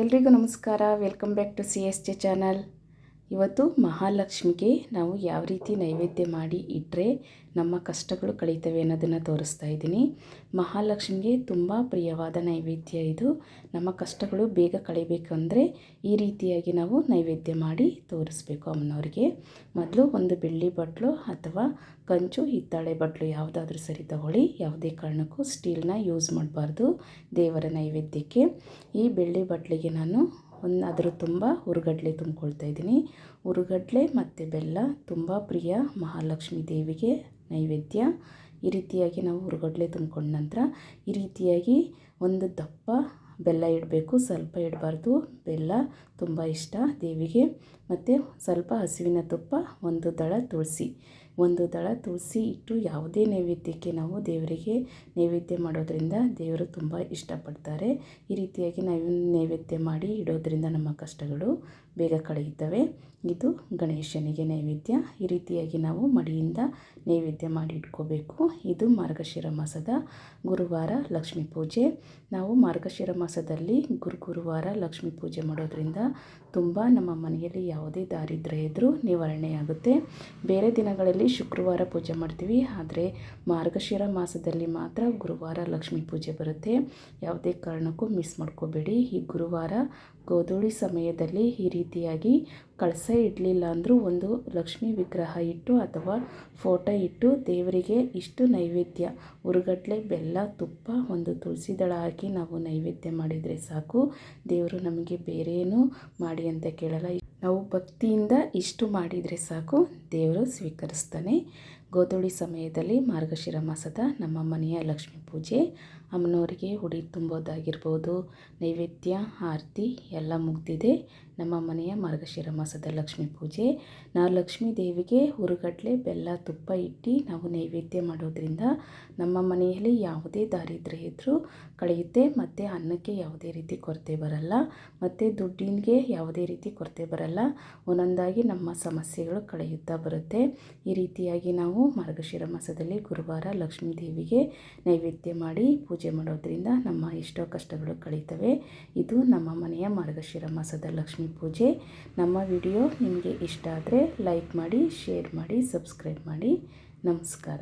ಎಲ್ರಿಗೂ ನಮಸ್ಕಾರ. Welcome back to C S J channel ಇವತ್ತು ಮಹಾಲಕ್ಷ್ಮಿಗೆ ನಾವು ಯಾವ ರೀತಿ ನೈವೇದ್ಯ ಮಾಡಿ ಇಟ್ಟರೆ ನಮ್ಮ ಕಷ್ಟಗಳು ಕಳೀತವೆ ಅನ್ನೋದನ್ನು ತೋರಿಸ್ತಾ ಇದ್ದೀನಿ. ಮಹಾಲಕ್ಷ್ಮಿಗೆ ತುಂಬ ಪ್ರಿಯವಾದ ನೈವೇದ್ಯ ಇದು. ನಮ್ಮ ಕಷ್ಟಗಳು ಬೇಗ ಕಳಿಬೇಕಂದರೆ ಈ ರೀತಿಯಾಗಿ ನಾವು ನೈವೇದ್ಯ ಮಾಡಿ ತೋರಿಸ್ಬೇಕು ಅಮ್ಮನವ್ರಿಗೆ. ಮೊದಲು ಒಂದು ಬೆಳ್ಳಿ ಬಟ್ಲು ಅಥವಾ ಕಂಚು, ಹಿತ್ತಾಳೆ ಬಟ್ಲು ಯಾವುದಾದ್ರೂ ಸರಿ ತಗೊಳ್ಳಿ. ಯಾವುದೇ ಕಾರಣಕ್ಕೂ ಸ್ಟೀಲ್ನ ಯೂಸ್ ಮಾಡಬಾರ್ದು ದೇವರ ನೈವೇದ್ಯಕ್ಕೆ. ಈ ಬೆಳ್ಳಿ ಬಟ್ಲಿಗೆ ನಾನು ಒಂದು ಅದರ ತುಂಬ ಹುರುಗಡ್ಲೆ ತುಂಬ್ಕೊಳ್ತಾ ಇದ್ದೀನಿ. ಹುರುಗಡ್ಲೆ ಮತ್ತು ಬೆಲ್ಲ ತುಂಬ ಪ್ರಿಯ ಮಹಾಲಕ್ಷ್ಮಿ ದೇವಿಗೆ ನೈವೇದ್ಯ. ಈ ರೀತಿಯಾಗಿ ನಾವು ಹುರುಗಡ್ಲೆ ತುಂಬ್ಕೊಂಡ ನಂತರ ಈ ರೀತಿಯಾಗಿ ಒಂದು ದಪ್ಪ ಬೆಲ್ಲ ಇಡಬೇಕು. ಸ್ವಲ್ಪ ಇಡಬಾರ್ದು. ಬೆಲ್ಲ ತುಂಬ ಇಷ್ಟ ದೇವಿಗೆ. ಮತ್ತು ಸ್ವಲ್ಪ ಹಸುವಿನ ತುಪ್ಪ ಒಂದು ದಳ ತುಳಸಿ. ಒಂದು ದಳ ತುಳಸಿ ಇಟ್ಟು ಯಾವುದೇ ನೈವೇದ್ಯಕ್ಕೆ ನಾವು ದೇವರಿಗೆ ನೈವೇದ್ಯ ಮಾಡೋದರಿಂದ ದೇವರು ತುಂಬ ಇಷ್ಟಪಡ್ತಾರೆ. ಈ ರೀತಿಯಾಗಿ ನಾವು ನೈವೇದ್ಯ ಮಾಡಿ ಇಡೋದರಿಂದ ನಮ್ಮ ಕಷ್ಟಗಳು ಬೇಗ ಕಳೆಯುತ್ತವೆ. ಇದು ಗಣೇಶನಿಗೆ ನೈವೇದ್ಯ. ಈ ರೀತಿಯಾಗಿ ನಾವು ಮಡಿಯಿಂದ ನೈವೇದ್ಯ ಮಾಡಿ ಇಟ್ಕೋಬೇಕು. ಇದು ಮಾರ್ಗಶಿರ ಮಾಸದ ಗುರುವಾರ ಲಕ್ಷ್ಮೀ ಪೂಜೆ. ನಾವು ಮಾರ್ಗಶಿರ ಮಾಸದಲ್ಲಿ ಗುರು ಗುರುವಾರ ಲಕ್ಷ್ಮೀ ಪೂಜೆ ಮಾಡೋದ್ರಿಂದ ತುಂಬ ನಮ್ಮ ಮನೆಯಲ್ಲಿ ಯಾವುದೇ ದಾರಿದ್ರ್ಯ ಇದ್ದರೂ ನಿವಾರಣೆಯಾಗುತ್ತೆ. ಬೇರೆ ದಿನಗಳಲ್ಲಿ ಶುಕ್ರವಾರ ಪೂಜೆ ಮಾಡ್ತೀವಿ. ಆದರೆ ಮಾರ್ಗಶಿರ ಮಾಸದಲ್ಲಿ ಮಾತ್ರ ಗುರುವಾರ ಲಕ್ಷ್ಮೀ ಪೂಜೆ ಬರುತ್ತೆ. ಯಾವುದೇ ಕಾರಣಕ್ಕೂ ಮಿಸ್ ಮಾಡ್ಕೋಬೇಡಿ. ಈ ಗುರುವಾರ ಗೋಧೂಳಿ ಸಮಯದಲ್ಲಿ ಈ ರೀತಿಯಾಗಿ ಕಳಸ ಇಡಲಿಲ್ಲ ಅಂದರೂ ಒಂದು ಲಕ್ಷ್ಮೀ ವಿಗ್ರಹ ಇಟ್ಟು ಅಥವಾ ಫೋಟೋ ಇಟ್ಟು ದೇವರಿಗೆ ಇಷ್ಟು ನೈವೇದ್ಯ. ಉರುಗಟ್ಲೆ, ಬೆಲ್ಲ, ತುಪ್ಪ ಒಂದು ತುಳಸಿ ದಳ ಹಾಕಿ ನಾವು ನೈವೇದ್ಯ ಮಾಡಿದರೆ ಸಾಕು. ದೇವರು ನಮಗೆ ಬೇರೇನೂ ಮಾಡಿ ಅಂತ ಕೇಳಲ್ಲ. ನಾವು ಭಕ್ತಿಯಿಂದ ಇಷ್ಟು ಮಾಡಿದರೆ ಸಾಕು. ದೇವರು ಸ್ವೀಕರಿಸ್ತಾನೆ. ಗೋಧೂಳಿ ಸಮಯದಲ್ಲಿ ಮಾರ್ಗಶಿರ ಮಾಸದ ನಮ್ಮ ಮನೆಯ ಲಕ್ಷ್ಮೀ ಪೂಜೆ. ಅಮ್ಮನವರಿಗೆ ಉಡಿ ತುಂಬೋದಾಗಿರ್ಬೋದು. ನೈವೇದ್ಯ, ಆರತಿ ಎಲ್ಲ ಮುಗಿದಿದೆ. ನಮ್ಮ ಮನೆಯ ಮಾರ್ಗಶಿರ ಮಾಸದ ಲಕ್ಷ್ಮೀ ಪೂಜೆ. ನಾವು ಲಕ್ಷ್ಮೀ ದೇವಿಗೆ ಹುರುಗಡ್ಲೆ, ಬೆಲ್ಲ, ತುಪ್ಪ ಇಟ್ಟು ನಾವು ನೈವೇದ್ಯ ಮಾಡೋದ್ರಿಂದ ನಮ್ಮ ಮನೆಯಲ್ಲಿ ಯಾವುದೇ ದಾರಿದ್ರ್ಯ ಇದ್ದರೂ ಕಳೆಯುತ್ತೆ. ಮತ್ತು ಅನ್ನಕ್ಕೆ ಯಾವುದೇ ರೀತಿ ಕೊರತೆ ಬರಲ್ಲ. ಮತ್ತು ದುಡ್ಡಿನಿಗೆ ಯಾವುದೇ ರೀತಿ ಕೊರತೆ ಬರಲ್ಲ. ಒಂದೊಂದಾಗಿ ನಮ್ಮ ಸಮಸ್ಯೆಗಳು ಕಳೆಯುತ್ತಾ ಬರುತ್ತೆ. ಈ ರೀತಿಯಾಗಿ ನಾವು ಮಾರ್ಗಶಿರ ಮಾಸದಲ್ಲಿ ಗುರುವಾರ ಲಕ್ಷ್ಮೀ ದೇವಿಗೆ ನೈವೇದ್ಯ ಮಾಡಿ ಪೂಜೆ ಮಾಡೋದ್ರಿಂದ ನಮ್ಮ ಎಷ್ಟೋ ಕಷ್ಟಗಳು ಕಳೀತವೆ. ಇದು ನಮ್ಮ ಮನೆಯ ಮಾರ್ಗಶಿರ ಮಾಸದ ಲಕ್ಷ್ಮೀ ಪೂಜೆ. ನಮ್ಮ ವಿಡಿಯೋ ನಿಮಗೆ ಇಷ್ಟ ಆದರೆ ಲೈಕ್ ಮಾಡಿ, ಶೇರ್ ಮಾಡಿ, ಸಬ್ಸ್ಕ್ರೈಬ್ ಮಾಡಿ. ನಮಸ್ಕಾರ.